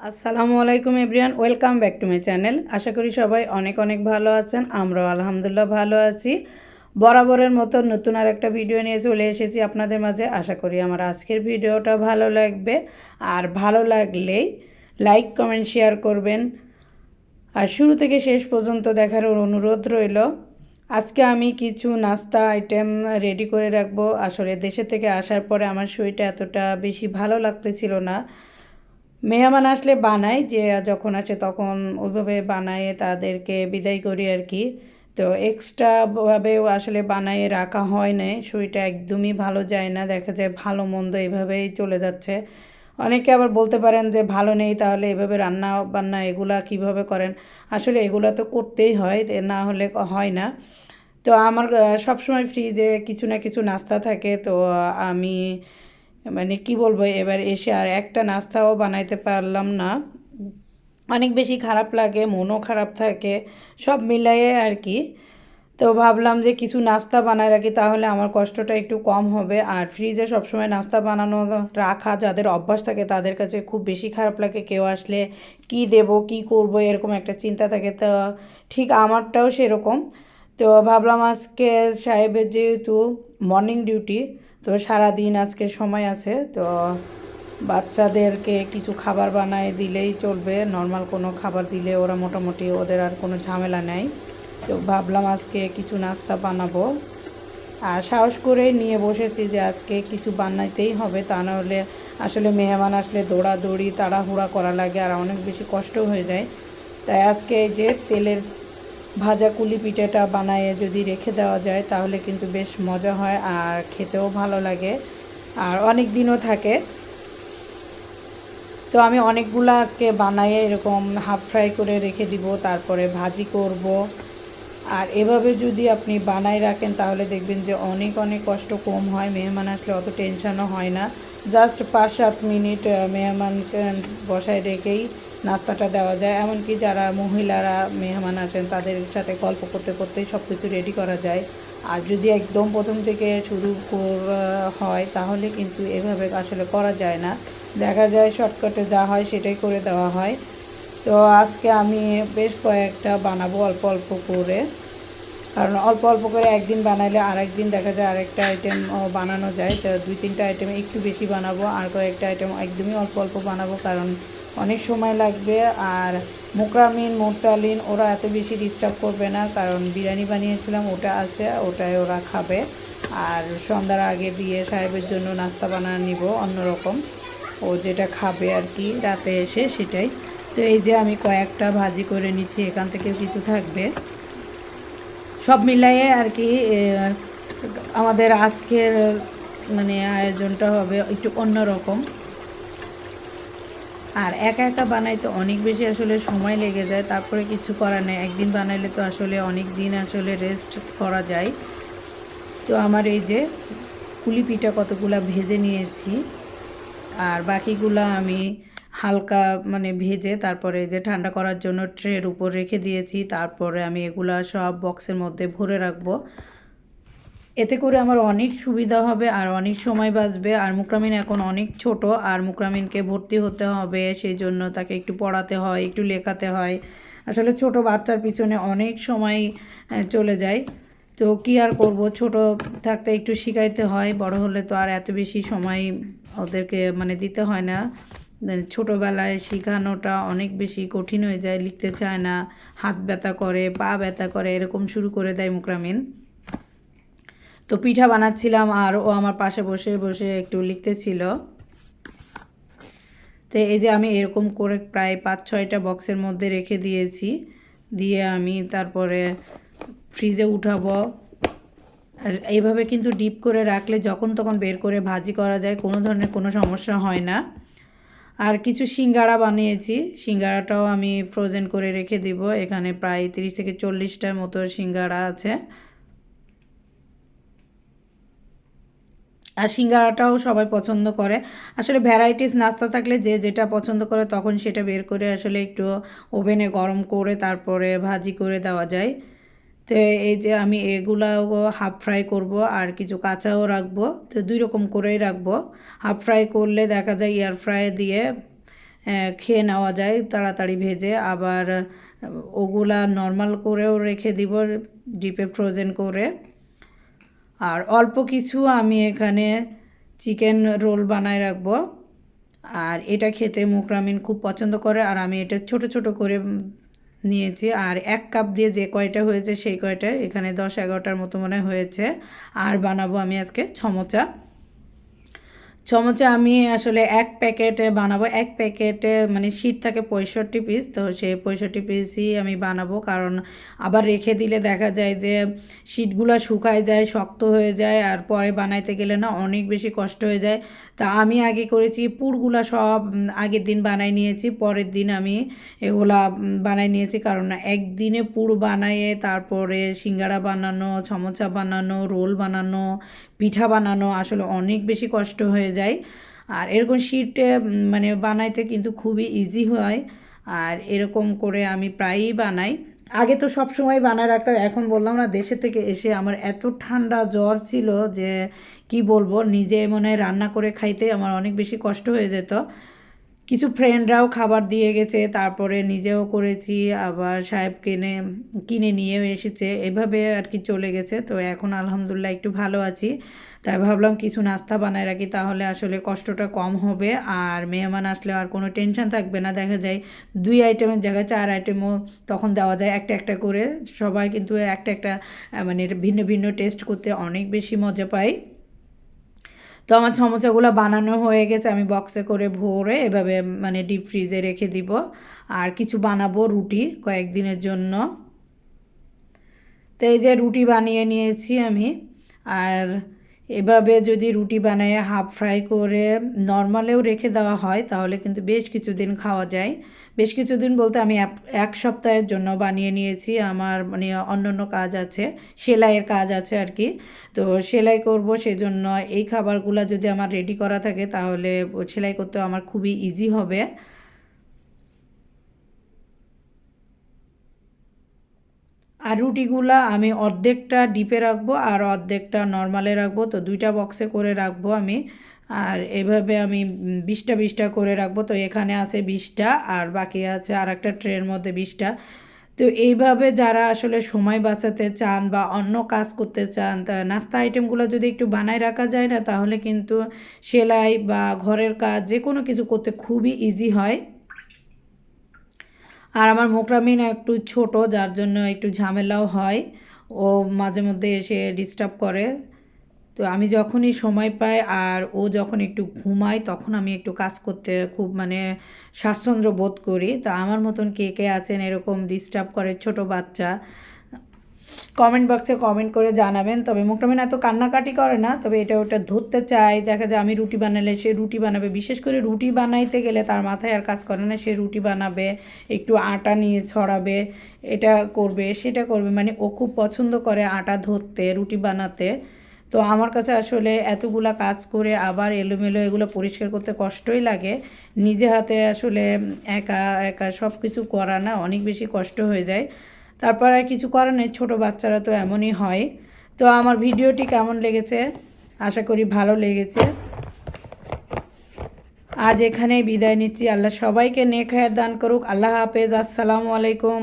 আসসালামু আলাইকুম everyone welcome back to my channel. আশা করি সবাই অনেক অনেক ভালো আছেন, আমরাও আলহামদুলিল্লাহ ভালো আছি। বরাবরের মতো নতুন আর একটা ভিডিও নিয়ে চলে এসেছি আপনাদের মাঝে। আশা করি আমার আজকের ভিডিওটা ভালো লাগবে। আর ভালো লাগলেই লাইক, কমেন্ট, শেয়ার করবেন। আর শুরু থেকে শেষ পর্যন্ত দেখার অনুরোধ রইল, আজকে আমি কিছু নাস্তা আইটেম রেডি করে রাখব। আসলে দেশে থেকে আসার পরে আমার শরীরটা এতটা বেশি ভালো লাগতেছিল না। মেহমান আসলে বানাই যে যখন আসে তখন ওইভাবে বানায় তাদেরকে বিদায় করি আর কি। তো এক্সট্রাভাবেও আসলে বানায় রাখা হয় না শরীরটা একদমই ভালো যায় না, দেখা যায় ভালো মন্দ এভাবেই চলে যাচ্ছে। অনেকে আবার বলতে পারেন যে ভালো নেই, তাহলে এভাবে রান্না বান্না এগুলা কীভাবে করেন? আসলে এগুলা তো করতেই হয় না হলে হয় না। তো আমার সবসময় ফ্রিজে কিছু না কিছু নাস্তা থাকে, তো আমি মানে কি বলব, এবার এসে আর একটা নাস্তাও বানাইতে পারলাম না। অনেক বেশি খারাপ লাগে, মনও খারাপ থাকে, সব মিলাইয়ে আর কি। তো ভাবলাম যে কিছু নাস্তা বানায় রাখি, তাহলে আমার কষ্টটা একটু কম হবে। আর ফ্রিজে সবসময় নাস্তা বানানো রাখা, যাদের অভ্যাস থাকে তাদের কাছে খুব বেশি খারাপ লাগে। কেউ আসলে কি দেব, কি করব, এরকম একটা চিন্তা থাকে। তো ঠিক আমারটাও সেরকম। তো ভাবলাম আজকে সাহেবের যেহেতু মর্নিং ডিউটি তো সারাদিন আজকে সময় আছে, তো বাচ্চাদেরকে কিছু খাবার বানায় দিলেই চলবে। নর্মাল কোনো খাবার দিলে ওরা মোটামুটি ওদের আর কোনো ঝামেলা নেই। তো ভাবলাম আজকে কিছু নাস্তা বানাবো। আর সাহস করেই নিয়ে বসেছি যে আজকে কিছু বানাইতেই হবে, তা নাহলে আসলে মেহমান আসলে দৌড়াদৌড়ি, তাড়াহুড়া করা লাগে আর অনেক বেশি কষ্ট হয়ে যায়। তাই আজকে এই যে তেলের ভাজা কুলি পিঠাটা বানায়ে যদি রেখে দেওয়া যায়, তাহলে কিন্তু বেশ মজা হয় আর খেতেও ভালো লাগে আর অনেক দিনও থাকে। তো আমি অনেকগুলো আজকে বানাইয়ে এরকম হাফ ফ্রাই করে রেখে দিব, তারপরে ভাজি করব। আর এভাবে যদি আপনি বানাই রাখেন, তাহলে দেখবেন যে অনেক অনেক কষ্ট কম হয়, মেহমান আসলে অত টেনশনও হয় না। জাস্ট পাঁচ, সাত মিনিট মেহমানকে বসায় রেখেই নাস্তাটা দেওয়া যায়। এমনকি যারা মহিলারা, মেহমান আছেন, তাদের সাথে গল্প করতে করতেই সব কিছু রেডি করা যায়। আর যদি একদম প্রথম থেকে শুরু হয়, তাহলে কিন্তু এভাবে আসলে করা যায় না। দেখা যায় শর্টকাটে যা হয় সেটাই করে দেওয়া হয়। তো আজকে আমি বেশ কয়েকটা বানাবো অল্প অল্প করে। কারণ অল্প অল্প করে একদিন বানাইলে আর একদিন দেখা যায় আরেকটা আইটেম বানানো যায়। তো দুই তিনটা আইটেম একটু বেশি বানাবো, আর কয়েকটা আইটেম একদমই অল্প অল্প বানাবো। কারণ অনেক সময় লাগবে আর মোকরামিন মোরসালিন ওরা এত বেশি ডিস্টার্ব করবে না, কারণ বিরিয়ানি বানিয়েছিলাম, ওটা আছে, ওটাই ওরা খাবে। আর সন্ধ্যার আগে দিয়ে সাহেবের জন্য নাস্তা বানানো নিব, অন্যরকম। ও যেটা খাবে আর কি, রাতে এসে সেটাই। তো এই যে আমি কয়েকটা ভাজি করে নিচ্ছি, এখান থেকেও কিছু থাকবে। সব মিলাইয়ে আর কি আমাদের আজকের মানে আয়োজনটা হবে একটু অন্যরকম। আর একা একা বানাইতে অনেক বেশি আসলে সময় লেগে যায়, তারপরে কিছু করার নেই। একদিন বানাইলে তো আসলে অনেক দিন আসলে রেস্ট করা যায়। তো আমার এই যে কুলি পিঠা কতগুলা ভেজে নিয়েছি, আর বাকিগুলা আমি হালকা মানে ভেজে তারপরে যে ঠান্ডা করার জন্য ট্রের উপর রেখে দিয়েছি, তারপরে আমি এগুলা সব বক্সের মধ্যে ভরে রাখব। এতে করে আমার অনেক সুবিধা হবে, আর অনেক সময় বাঁচবে। আর মুকরামিন এখন অনেক ছোট, আর মুকরামিনকে ভর্তি হতে হবে সেই জন্য তাকে একটু পড়াতে হয়, একটু লেখাতে হয়। আসলে ছোট বাচ্চার পিছনে অনেক সময় চলে যায়। তো কী আর করব? ছোট থাকতে একটু শিখাইতে হয়, বড় হলে তো আর এত বেশি সময় ওদেরকে মানে দিতে হয় না। ছোটোবেলায় শেখানোটা অনেক বেশি কঠিন হয়ে যায়, লিখতে চায় না, হাত ব্যথা করে, পা ব্যথা করে, এরকম শুরু করে দেয় মুকরামিন। তো পিঠা বানাচ্ছিলাম আর ও আমার পাশে বসে বসে একটু লিখতেছিল। তো এই যে আমি এরকম করে প্রায় পাঁচ, ছয়টা বক্সের মধ্যে রেখে দিয়েছি। দিয়ে আমি তারপরে ফ্রিজে উঠাবো। আর এইভাবে কিন্তু ডিপ করে রাখলে যখন তখন বের করে ভাজি করা যায়, কোনো ধরনের কোনো সমস্যা হয় না। আর কিছু সিঙ্গাড়া বানিয়েছি, সিঙ্গাড়াটাও আমি ফ্রোজেন করে রেখে দিব। এখানে প্রায় তিরিশ থেকে চল্লিশটার মতো সিঙ্গাড়া আছে। আর সিঙ্গারাটাও সবাই পছন্দ করে। আসলে ভ্যারাইটিস নাস্তা থাকলে যে যেটা পছন্দ করে তখন সেটা বের করে আসলে একটু ওভেনে গরম করে তারপরে ভাজি করে দেওয়া যায়। তো এই যে আমি এগুলাও হাফ ফ্রাই করব আর কিছু কাঁচাও রাখব। তো দুই রকম করেই রাখব। হাফ ফ্রাই করলে দেখা যায় এয়ার ফ্রাই দিয়ে খেয়ে নেওয়া যায় তাড়াতাড়ি ভেজে। আবার ওগুলা নর্মাল করেও রেখে দিব ডিপে ফ্রোজেন করে। আর অল্প কিছু আমি এখানে চিকেন রোল বানায় রাখব। আর এটা খেতে মুকরামিন খুব পছন্দ করে, আর আমি এটা ছোট ছোট করে নিয়েছি। আর এক কাপ দিয়ে যে কয়টা হয়েছে সেই কয়টা এখানে দশ এগারোটার মতো মনে হয় হয়েছে। আর বানাবো আমি আজকে ছমচা চমচে আমি আসলে এক প্যাকেটে বানাবো, এক প্যাকেটে মানে শীট থাকে পঁয়ষট্টি পিস তো সেই পঁয়ষট্টি পিসই আমি বানাবো। কারণ আবার রেখে দিলে দেখা যায় যে শীটগুলো শুকায় যায়, শক্ত হয়ে যায়, আর পরে বানাইতে গেলে না অনেক বেশি কষ্ট হয়ে যায়। তা আমি আগে করেছি, পুরগুলা সব আগের দিন বানাই নিয়েছি, পরের দিন আমি এগুলা বানাই নিয়েছি। কারণ একদিনে পুর বানাইয়ে তারপরে সিঙ্গারা বানানো সমোসা বানানো, রোল বানানো, পিঠা বানানো আসলে অনেক বেশি কষ্ট হয়ে যায়। আর এরকম শীট মানে বানাইতে কিন্তু খুবই ইজি হয়। আর এরকম করে আমি প্রায়ই বানাই। আগে তো সব সময় বানায় রাখতাম, এখন বললাম না, দেশে থেকে এসে আমার এত ঠান্ডা জ্বর ছিল যে, কি বলব, নিজে মনে রান্না করে খাইতে আমার অনেক বেশি কষ্ট হয়ে যেত। কিছু ফ্রেন্ডরাও খাবার দিয়ে গেছে, তারপরে নিজেও করেছি, আবার সাহেব কিনে কিনে নিয়েও এসেছে, এভাবে আর কি চলে গেছে। তো এখন আলহামদুলিল্লাহ একটু ভালো আছি। তাই ভাবলাম কিছু নাস্তা বানায় রাখি, তাহলে আসলে কষ্টটা কম হবে। আর মেহমান আসলে আর কোনো টেনশন থাকবে না। দেখা যায় দুই আইটেমের জায়গায় চার আইটেমও তখন দেওয়া যায় একটা একটা করে। সবাই কিন্তু একটা একটা মানে ভিন্ন ভিন্ন টেস্ট করতে অনেক বেশি মজা পায়। তো আমার সমোসাগুলো বানানো হয়ে গেছে, আমি বক্সে করে ভরে এভাবে মানে ডিপ ফ্রিজে রেখে দিব। আর কিছু বানাবো রুটি কয়েকদিনের জন্য। তো এই যে রুটি বানিয়ে নিয়েছি আমি। আর এভাবে যদি রুটি বানিয়ে হাফ ফ্রাই করে নর্মালেও রেখে দেওয়া হয়, তাহলে কিন্তু বেশ কিছুদিন খাওয়া যায়। বেশ কিছুদিন বলতে আমি এক- সপ্তাহের জন্য বানিয়ে নিয়েছি। আমার মানে অন্য অন্য কাজ আছে, সেলাইয়ের কাজ আছে আর কি। তো সেলাই করব সেজন্য এই খাবারগুলো যদি আমার রেডি করা থাকে, তাহলে সেলাই করতেও আমার খুবই ইজি হবে। আর রুটিগুলা আমি অর্ধেকটা ডিপে রাখব আর অর্ধেকটা নর্মালে রাখব। তো দুইটা বক্সে করে রাখব আমি। আর এভাবে আমি বিশটা বিশটা করে রাখব। তো এখানে আছে বিশটা আর বাকি আছে আর একটা ট্রের মধ্যে বিশটা। তো এইভাবে যারা আসলে সময় বাঁচাতে চান বা অন্য কাজ করতে চান, তা নাস্তা আইটেমগুলো যদি একটু বানায় রাখা যায় না, তাহলে কিন্তু সেলাই বা ঘরের কাজ যে কোনো কিছু করতে খুবই ইজি হয়। আর আমার মোকরামিন একটু ছোট, যার জন্য একটু ঝামেলাও হয়। ও মাঝে মধ্যে এসে ডিস্টার্ব করে। তো আমি যখনই সময় পাই আর ও যখন একটু ঘুমায়, তখন আমি একটু কাজ করতে খুব মানে স্বাচ্ছন্দ্য বোধ করি। তো আমার মতন কে কে আছেন এরকম ডিস্টার্ব করে ছোট বাচ্চা? কমেন্ট বক্সে কমেন্ট করে জানাবেন। তবে মোটামুটি এত কান্নাকাটি করে না, তবে এটা ওটা ধরতে চায়। দেখা যায় আমি রুটি বানালে সে রুটি বানাবে। বিশেষ করে রুটি বানাইতে গেলে তার মাথায় আর কাজ করে না। সে রুটি বানাবে, একটু আটা নিয়ে ছড়াবে, এটা করবে, সেটা করবে। মানে ও খুব পছন্দ করে আটা ধরতে, রুটি বানাতে। তো আমার কাছে আসলে এতগুলা কাজ করে আবার এলোমেলো এগুলো পরিষ্কার করতে কষ্টই লাগে। নিজে হাতে আসলে একা একা সব কিছু করা না, অনেক বেশি কষ্ট হয়ে যায়। তারপর আর কিছু করার নেই, ছোটো বাচ্চারা তো এমনই হয়। তো আমার ভিডিওটি কেমন লেগেছে? আশা করি ভালো লেগেছে। আজ এখানেই বিদায় নিচ্ছি। আল্লাহ সবাইকে হায়াত দান করুক। আল্লাহ হাফেজ। আসসালামু আলাইকুম।